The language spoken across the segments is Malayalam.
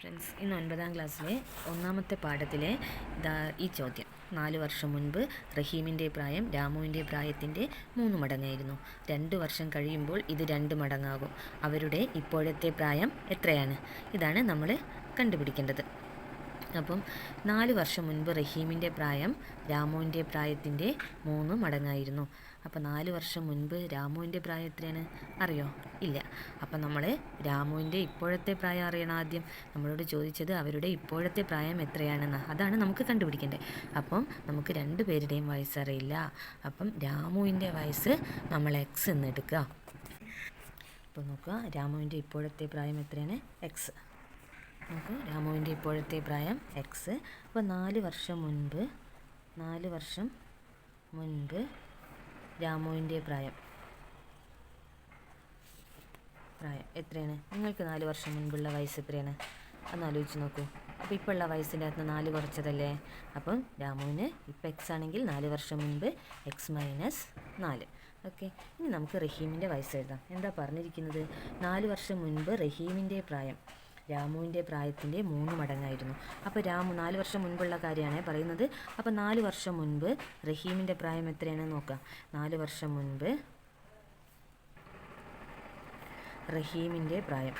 ഫ്രണ്ട്സ് ഇന്ന് ഒൻപതാം ക്ലാസ്സിലെ ഒന്നാമത്തെ പാഠത്തിലെ ഈ ചോദ്യം. നാല് വർഷം മുൻപ് റഹീമിന്റെ പ്രായം രാമുവിന്റെ പ്രായത്തിന്റെ മൂന്ന് മടങ്ങായിരുന്നു. രണ്ട് വർഷം കഴിയുമ്പോൾ ഇത് രണ്ട് മടങ്ങാകും. അവരുടെ ഇപ്പോഴത്തെ പ്രായം എത്രയാണ്? ഇതാണ് നമ്മൾ കണ്ടുപിടിക്കേണ്ടത്. അപ്പം നാല് വർഷം മുൻപ് റഹീമിന്റെ പ്രായം രാമുവിന്റെ പ്രായത്തിന്റെ മൂന്ന് മടങ്ങായിരുന്നു. അപ്പോൾ നാല് വർഷം മുൻപ് രാമുവിന്റെ പ്രായം എത്രയാണ്? അറിയോ? ഇല്ല. അപ്പം നമ്മൾ രാമുവിന്റെ ഇപ്പോഴത്തെ പ്രായം അറിയണം ആദ്യം. നമ്മളോട് ചോദിച്ചത് അവരുടെ ഇപ്പോഴത്തെ പ്രായം എത്രയാണെന്ന്. അതാണ് നമുക്ക് കണ്ടുപിടിക്കേണ്ടത്. അപ്പം നമുക്ക് രണ്ട് പേരുടെയും വയസ്സറിയില്ല അപ്പം രാമുവിന്റെ വയസ്സ് നമ്മൾ എക്സ് എന്ന് എടുക്കുക. അപ്പോൾ നോക്കുക രാമുവിന്റെ ഇപ്പോഴത്തെ പ്രായം എത്രയാണ്? എക്സ് നോക്കൂ രാമുവിന്റെ ഇപ്പോഴത്തെ പ്രായം എക്സ് അപ്പോൾ നാല് വർഷം മുൻപ് നാല് വർഷം മുൻപ് രാമുവിന്റെ പ്രായം. പ്രായം എത്രയാണ്? നിങ്ങൾക്ക് നാല് വർഷം മുൻപുള്ള വയസ്സ് എത്രയാണ്? അന്ന് ആലോചിച്ച് നോക്കൂ. അപ്പോൾ ഇപ്പോൾ ഉള്ള വയസ്സിന്റെ അകത്ത് നാല് കുറച്ചതല്ലേ? അപ്പം രാമുവിന് ഇപ്പം എക്സ് ആണെങ്കിൽ നാല് വർഷം മുൻപ് എക്സ് മൈനസ് നാല്. ഓക്കെ. ഇനി നമുക്ക് റഹീമിന്റെ വയസ്സ് എഴുതാം. എന്താ പറഞ്ഞിരിക്കുന്നത്? നാല് വർഷം മുൻപ് റഹീമിന്റെ പ്രായം. രാമുവിന്റെ പ്രായത്തിന്റെ മൂന്ന് മടങ്ങായിരുന്നു. അപ്പോൾ രാമു നാല് വർഷം മുൻപുള്ള കാര്യമാണ് പറയുന്നത്. അപ്പോൾ നാല് വർഷം മുൻപ് റഹീമിന്റെ പ്രായം എത്രയാണ് നോക്കാം. നാല് വർഷം മുൻപ് റഹീമിന്റെ പ്രായം.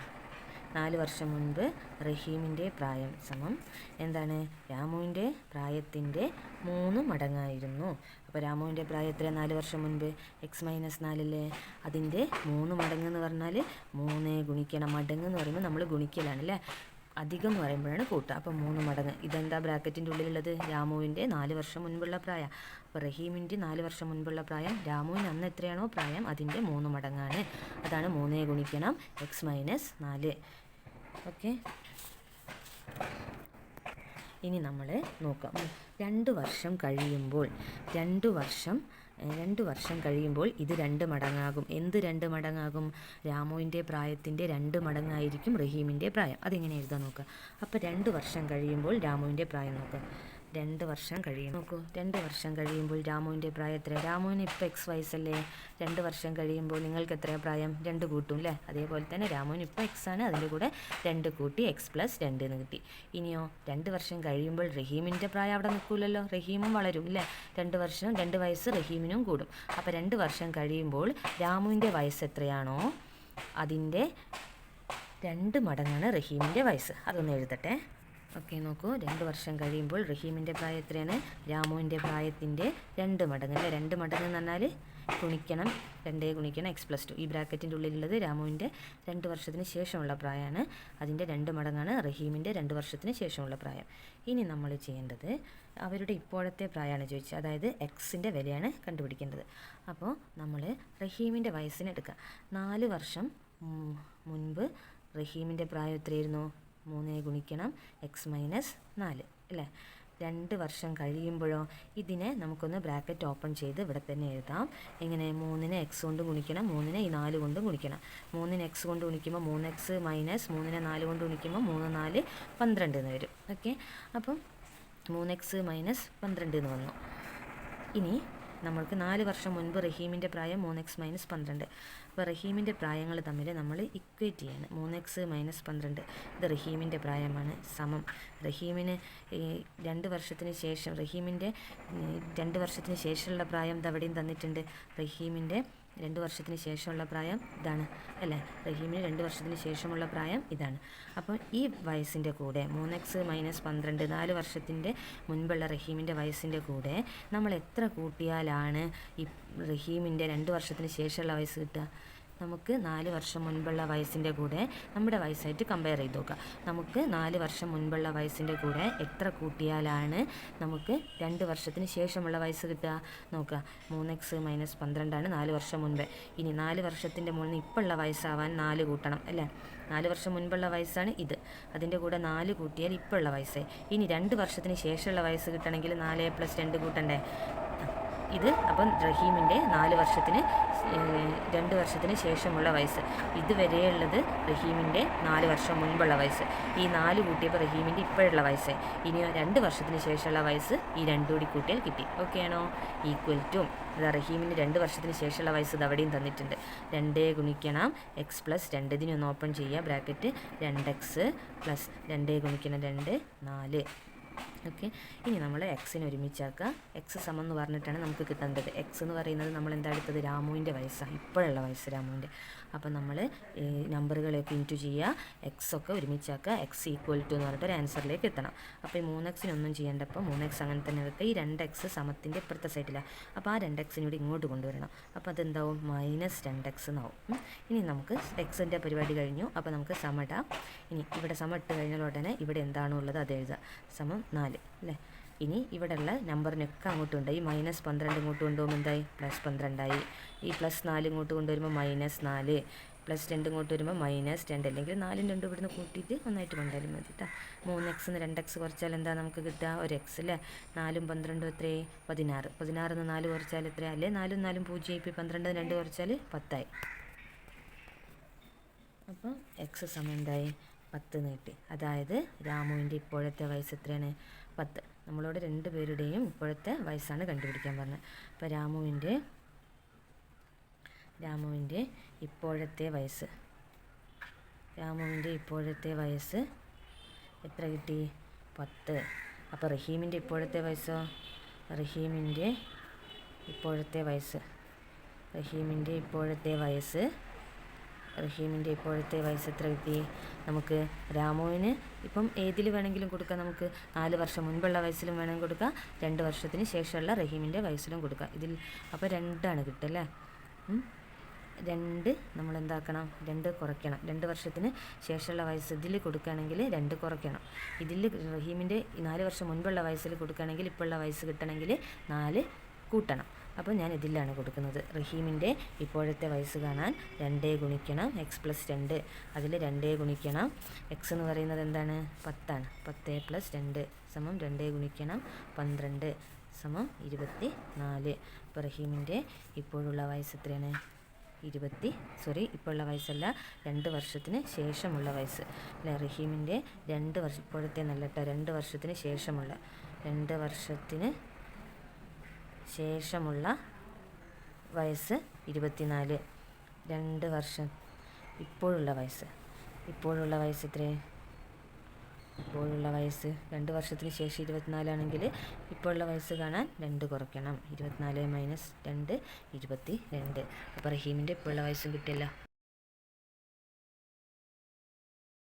നാല് വർഷം മുൻപ് റഹീമിന്റെ പ്രായം സമം. എന്താണ്? രാമുവിന്റെ പ്രായത്തിന്റെ മൂന്ന് മടങ്ങായിരുന്നു. അപ്പോൾ രാമുവിന്റെ പ്രായം എത്ര നാല് വർഷം മുൻപ്. എക്സ് മൈനസ് നാലിലെ അതിന്റെ മൂന്ന് മടങ്ങ് എന്ന് പറഞ്ഞാൽ മൂന്ന് ഗുണിക്കണം. മടങ്ങ് എന്ന് പറയുമ്പോൾ നമ്മൾ ഗുണിക്കലാണ് അല്ലേ അധികം എന്ന് പറയുമ്പോഴാണ് കൂട്ടുക. അപ്പോൾ മൂന്ന് മടങ്ങ്. ഇതെന്താ ബ്രാക്കറ്റിന്റെ ഉള്ളിലുള്ളത്? രാമുവിന്റെ നാല് വർഷം മുൻപുള്ള പ്രായം. അപ്പോൾ റഹീമിന്റെ നാല് വർഷം മുൻപുള്ള പ്രായം രാമുവിന് അന്ന് എത്രയാണോ പ്രായം അതിന്റെ മൂന്ന് മടങ്ങാണ്. അതാണ് മൂന്നേ ഗുണിക്കണം. എക്സ് മൈനസ് നാല്. ഓക്കെ ഇനി നമ്മൾ നോക്കാം. രണ്ട് വർഷം കഴിയുമ്പോൾ രണ്ട് വർഷം രണ്ട് വർഷം കഴിയുമ്പോൾ ഇത് രണ്ട് മടങ്ങാകും. എന്ത് രണ്ട് മടങ്ങാകും? രാമുവിന്റെ പ്രായത്തിന്റെ രണ്ട് മടങ്ങായിരിക്കും റഹീമിന്റെ പ്രായം. അതെങ്ങനെ എഴുതാൻ നോക്കുക അപ്പോൾ രണ്ട് വർഷം കഴിയുമ്പോൾ രാമുവിന്റെ പ്രായം നോക്കുക രണ്ട് വർഷം കഴിയും നോക്കൂ രണ്ട് വർഷം കഴിയുമ്പോൾ രാമുവിന്റെ പ്രായം എത്ര രാമുവിന് ഇപ്പോൾ എക്സ് വയസ്സല്ലേ? രണ്ട് വർഷം കഴിയുമ്പോൾ നിങ്ങൾക്ക് എത്ര പ്രായം? രണ്ട് കൂട്ടും അല്ലേ? അതേപോലെ തന്നെ രാമുവിന് ഇപ്പോൾ എക്സ് ആണ് അതിന്റെ കൂടെ രണ്ട് കൂട്ടി എക്സ് പ്ലസ് രണ്ട് എന്ന് കിട്ടി. ഇനിയോ രണ്ട് വർഷം കഴിയുമ്പോൾ റഹീമിന്റെ പ്രായം അവിടെ നിൽക്കില്ലല്ലോ റഹീമും വളരും അല്ലേ? രണ്ട് വർഷം രണ്ട് വയസ്സ് റഹീമിനും കൂടും. അപ്പോൾ രണ്ട് വർഷം കഴിയുമ്പോൾ രാമുവിന്റെ വയസ്സ് എത്രയാണോ? അതിന്റെ രണ്ട് മടങ്ങാണ് റഹീമിന്റെ വയസ്സ്. അതൊന്ന് എഴുതട്ടെ. ഓക്കെ നോക്കൂ. രണ്ട് വർഷം കഴിയുമ്പോൾ റഹീമിന്റെ പ്രായം എത്രയാണ്? രാമുവിന്റെ പ്രായത്തിന്റെ രണ്ട് മടങ്ങ് അല്ലേ? രണ്ട് മടങ്ങ് എന്ന് പറഞ്ഞാൽ ഗുണിക്കണം. രണ്ടേ ഗുണിക്കണം. എക്സ് പ്ലസ് ടു ഈ ബ്രാക്കറ്റിന്റെ ഉള്ളിലുള്ളത് രാമുവിന്റെ രണ്ട് വർഷത്തിന് ശേഷമുള്ള പ്രായമാണ്. അതിന്റെ രണ്ട് മടങ്ങാണ് റഹീമിന്റെ രണ്ട് വർഷത്തിന് ശേഷമുള്ള പ്രായം. ഇനി നമ്മൾ ചെയ്യേണ്ടത് അവരുടെ ഇപ്പോഴത്തെ പ്രായമാണ് ചോദിച്ചത്. അതായത് എക്സിന്റെ വിലയാണ് കണ്ടുപിടിക്കേണ്ടത്. അപ്പോൾ നമ്മൾ റഹീമിന്റെ വയസ്സിനെടുക്കുക നാല് വർഷം മുൻപ് റഹീമിന്റെ പ്രായം എത്രയായിരുന്നു? മൂന്ന് ഗുണിക്കണം. എക്സ് മൈനസ് നാല്. അല്ലേ? രണ്ട് വർഷം കഴിയുമ്പോഴോ ഇതിനെ നമുക്കൊന്ന് ബ്രാക്കറ്റ് ഓപ്പൺ ചെയ്ത് ഇവിടെ തന്നെ എഴുതാം. എങ്ങനെ? മൂന്നിനെ എക്സ് കൊണ്ട് ഗുണിക്കണം. മൂന്നിനെ ഈ നാല് കൊണ്ട് ഗുണിക്കണം. മൂന്നിന് എക്സ് കൊണ്ട് ഗുണിക്കുമ്പോൾ മൂന്ന് എക്സ് മൈനസ് മൂന്നിനെ നാല് കൊണ്ട് ഗുണിക്കുമ്പോൾ മൂന്ന് നാല് പന്ത്രണ്ട് എന്ന് വരും. ഓക്കെ? അപ്പം മൂന്ന് എക്സ് മൈനസ് പന്ത്രണ്ട് എന്ന് വന്നു. ഇനി നമ്മൾക്ക് നാല് വർഷം മുൻപ് റഹീമിന്റെ പ്രായം മൂന്ന് എക്സ് മൈനസ് പന്ത്രണ്ട്. അപ്പോൾ റഹീമിന്റെ പ്രായങ്ങൾ തമ്മിൽ നമ്മൾ ഇക്വേറ്റ് ചെയ്യാണ്. മൂന്ന് എക്സ് മൈനസ് പന്ത്രണ്ട്. ഇത് റഹീമിന്റെ പ്രായമാണ്. സമം. റഹീമിന് രണ്ട് വർഷത്തിന് ശേഷം റഹീമിന്റെ രണ്ട് വർഷത്തിന് ശേഷമുള്ള പ്രായം ഇതവിടെയും തന്നിട്ടുണ്ട്? റഹീമിന്റെ രണ്ട് വർഷത്തിന് ശേഷമുള്ള പ്രായം ഇതാണ്. അല്ലേ? റഹീമിന് രണ്ട് വർഷത്തിന് ശേഷമുള്ള പ്രായം ഇതാണ്. അപ്പോൾ ഈ വയസ്സിന്റെ കൂടെ മൂന്ന് എക്സ് മൈനസ് പന്ത്രണ്ട് നാല് വർഷത്തിന്റെ മുൻപുള്ള റഹീമിന്റെ വയസ്സിന്റെ കൂടെ നമ്മൾ എത്ര കൂട്ടിയാലാണ് ഈ റഹീമിന്റെ രണ്ട് വർഷത്തിന് ശേഷമുള്ള വയസ്സ് കിട്ടുക? നമുക്ക് നാല് വർഷം മുൻപുള്ള വയസ്സിന്റെ കൂടെ നമ്മുടെ വയസ്സായിട്ട് കമ്പയർ ചെയ്ത് നോക്കാം. നമുക്ക് നാല് വർഷം മുൻപുള്ള വയസ്സിന്റെ കൂടെ എത്ര കൂട്ടിയാലാണ് നമുക്ക് രണ്ട് വർഷത്തിന് ശേഷമുള്ള വയസ്സ് കിട്ടുക? നോക്കുക. മൂന്ന് എക്സ് മൈനസ് പന്ത്രണ്ടാണ് നാല് വർഷം മുൻപ്. ഇനി നാല് വർഷത്തിന്റെ മുകളിൽ ഇപ്പോൾ ഉള്ള വയസ്സാവാൻ നാല് കൂട്ടണം അല്ലേ? നാല് വർഷം മുൻപുള്ള വയസ്സാണ് ഇത്. അതിന്റെ കൂടെ നാല് കൂട്ടിയാൽ ഇപ്പോഴുള്ള വയസ്സ് ഇനി രണ്ട് വർഷത്തിന് ശേഷമുള്ള വയസ്സ് കിട്ടണമെങ്കിൽ നാല് പ്ലസ് രണ്ട് കൂട്ടണ്ടേ? ഇത് അപ്പം റഹീമിന്റെ നാല് വർഷത്തിന് രണ്ട് വർഷത്തിന് ശേഷമുള്ള വയസ്സ്. ഇതുവരെയുള്ളത് റഹീമിന്റെ നാല് വർഷം മുൻപുള്ള വയസ്സ്. ഈ നാല് കൂട്ടിയപ്പോൾ റഹീമിന്റെ ഇപ്പോഴുള്ള വയസ്സ്. ഇനി രണ്ട് വർഷത്തിന് ശേഷമുള്ള വയസ്സ് ഈ രണ്ടു കൂടി കൂട്ടിയാൽ കിട്ടി. ഓക്കെയാണോ ഈക്വൽ ടു അതാ റഹീമിന് രണ്ട് വർഷത്തിന് ശേഷമുള്ള വയസ്സ് ഇത് അവിടെയും തന്നിട്ടുണ്ട്. രണ്ടേ ഗുണിക്കണം എക്സ് പ്ലസ് രണ്ട് ഇതിനെ ഒന്ന് ഓപ്പൺ ചെയ്യുക. ബ്രാക്കറ്റ് രണ്ട് എക്സ് പ്ലസ് രണ്ടേ ഗുണിക്കണം രണ്ട് നാല്. ഓക്കെ. ഇനി നമ്മൾ എക്സിനെ ഒരുമിച്ചാക്കുക എക്സ് സമം എന്ന് പറഞ്ഞിട്ടാണ് നമുക്ക് കിട്ടേണ്ടത്. എക്സ് എന്ന് പറയുന്നത് നമ്മൾ എന്താ എടുത്തത്? രാമുവിന്റെ വയസ്സാണ്. ഇപ്പോഴുള്ള വയസ്സ് രാമുവിന്റെ. അപ്പോൾ നമ്മൾ നമ്പറുകളൊക്കെ ഇന്റു ചെയ്യുക. എക്സ് ഒക്കെ ഒരുമിച്ചാക്കുക എക്സ് ഈക്വൽ ടു എന്ന് പറഞ്ഞിട്ട് ഒരു ആൻസറിലേക്ക് എത്തണം. അപ്പോൾ ഈ മൂന്ന് എക്സിനൊന്നും ചെയ്യേണ്ടപ്പോൾ മൂന്ന് എക്സ് അങ്ങനെ തന്നെ വെക്കുക ഈ രണ്ട് എക്സ് സമത്തിന്റെ ഇപ്പുറത്തെ സൈഡിലാണ് അപ്പോൾ ആ രണ്ട് എക്സിനൂടെ ഇങ്ങോട്ട് കൊണ്ടുവരണം. അപ്പോൾ അതെന്താവും? മൈനസ് രണ്ട് എക്സ് എന്നാവും. ഇനി നമുക്ക് എക്സിന്റെ പരിപാടി കഴിഞ്ഞു. അപ്പോൾ നമുക്ക് സമടാം ഇനി ഇവിടെ സമ ഇട്ട് കഴിഞ്ഞാൽ ഉടനെ ഇവിടെ എന്താണോ ഉള്ളത് അത് എഴുതുക. സമം നാല്. അല്ലേ? ഇനി ഇവിടെയുള്ള നമ്പറിനൊക്കെ അങ്ങോട്ട് ഉണ്ട് ഈ മൈനസ് പന്ത്രണ്ട് ഇങ്ങോട്ട് കൊണ്ടുപോകുമ്പോൾ എന്തായി? പ്ലസ് പന്ത്രണ്ടായി. ഈ പ്ലസ് നാല് ഇങ്ങോട്ട് കൊണ്ടുവരുമ്പോൾ മൈനസ് നാല്. പ്ലസ് രണ്ട് ഇങ്ങോട്ട് വരുമ്പോൾ മൈനസ് രണ്ട്. അല്ലെങ്കിൽ നാലും രണ്ടും ഇവിടുന്ന് കൂട്ടിയിട്ട് ഒന്നായിട്ട് കൊണ്ടാലും മതി കേട്ടോ മൂന്ന് എക്സ് രണ്ട് എക്സ് കുറച്ചാൽ എന്താ നമുക്ക് കിട്ടുക? ഒരു എക്സ് അല്ലേ? നാലും പന്ത്രണ്ടും എത്രയായി? പതിനാറ്. പതിനാറിന്ന് നാല് കുറച്ചാൽ എത്രയാണ് അല്ലേ? നാലും നാലും പൂജ്യം ഇപ്പോൾ പന്ത്രണ്ട് രണ്ട് കുറച്ചാൽ പത്തായി. അപ്പം എക്സ് സമയം എന്തായി? പത്ത് നീട്ടി. അതായത് രാമുവിന്റെ ഇപ്പോഴത്തെ വയസ്സ് എത്രയാണ്? പത്ത്. നമ്മളോട് രണ്ട് പേരുടെയും ഇപ്പോഴത്തെ വയസ്സാണ് കണ്ടുപിടിക്കാൻ പറഞ്ഞത്. അപ്പോൾ രാമുവിന്റെ രാമുവിന്റെ ഇപ്പോഴത്തെ വയസ്സ്. രാമുവിന്റെ ഇപ്പോഴത്തെ വയസ്സ് എത്ര കിട്ടി? പത്ത്. അപ്പോൾ റഹീമിന്റെ ഇപ്പോഴത്തെ വയസ്സോ? റഹീമിന്റെ ഇപ്പോഴത്തെ വയസ്സ്. റഹീമിന്റെ ഇപ്പോഴത്തെ വയസ്സ് റഹീമിന്റെ ഇപ്പോഴത്തെ വയസ്സ് എത്ര കിട്ടി നമുക്ക് രാമുവിന് ഇപ്പം ഏതിൽ വേണമെങ്കിലും കൊടുക്കാം. നമുക്ക് നാല് വർഷം മുൻപുള്ള വയസ്സിലും വേണമെങ്കിൽ കൊടുക്കാം. രണ്ട് വർഷത്തിന് ശേഷമുള്ള റഹീമിന്റെ വയസ്സിലും കൊടുക്കാം. ഇതിൽ അപ്പോൾ രണ്ടാണ് കിട്ടല്ലേ? രണ്ട് നമ്മൾ എന്താക്കണം? രണ്ട് കുറയ്ക്കണം. രണ്ട് വർഷത്തിന് ശേഷമുള്ള വയസ്സ് ഇതിൽ കൊടുക്കുകയാണെങ്കിൽ രണ്ട് കുറയ്ക്കണം. ഇതിൽ റഹീമിന്റെ നാല് വർഷം മുൻപുള്ള വയസ്സിൽ കൊടുക്കുകയാണെങ്കിൽ ഇപ്പോഴുള്ള വയസ്സ് കിട്ടണമെങ്കിൽ നാല് കൂട്ടണം. അപ്പോൾ ഞാൻ ഇതിലാണ് കൊടുക്കുന്നത്. റഹീമിന്റെ ഇപ്പോഴത്തെ വയസ്സ് കാണാൻ രണ്ടേ ഗുണിക്കണം. എക്സ് പ്ലസ് രണ്ട്. അതിൽ രണ്ടേ ഗുണിക്കണം. എക്സ് എന്ന് പറയുന്നത് എന്താണ്? പത്താണ്. പത്ത് പ്ലസ് രണ്ട് സമം രണ്ടേ ഗുണിക്കണം. പന്ത്രണ്ട് സമം ഇരുപത്തി നാല് അപ്പോൾ റഹീമിന്റെ ഇപ്പോഴുള്ള വയസ്സ് എത്രയാണ്? ഇരുപത്തി സോറി ഇപ്പോഴുള്ള വയസ്സല്ല രണ്ട് വർഷത്തിന് ശേഷമുള്ള വയസ്സ്. അല്ലെ? റഹീമിന്റെ രണ്ട് വർഷം ഇപ്പോഴത്തെ നല്ല കേട്ടോ രണ്ട് വർഷത്തിന് ശേഷമുള്ള രണ്ട് വർഷത്തിന് ശേഷമുള്ള വയസ്സ് ഇരുപത്തിനാല്. രണ്ട് വർഷം ഇപ്പോഴുള്ള വയസ്സ്. ഇപ്പോഴുള്ള വയസ്സ് എത്രേ? ഇപ്പോഴുള്ള വയസ്സ് രണ്ട് വർഷത്തിന് ശേഷം ഇരുപത്തിനാലാണെങ്കിൽ ഇപ്പോഴുള്ള വയസ്സ് കാണാൻ രണ്ട് കുറയ്ക്കണം. ഇരുപത്തിനാല് മൈനസ് രണ്ട് ഇരുപത്തി രണ്ട് അപ്പോൾ റഹീമിന്റെ ഇപ്പോഴുള്ള വയസ്സും കിട്ടിയല്ലോ.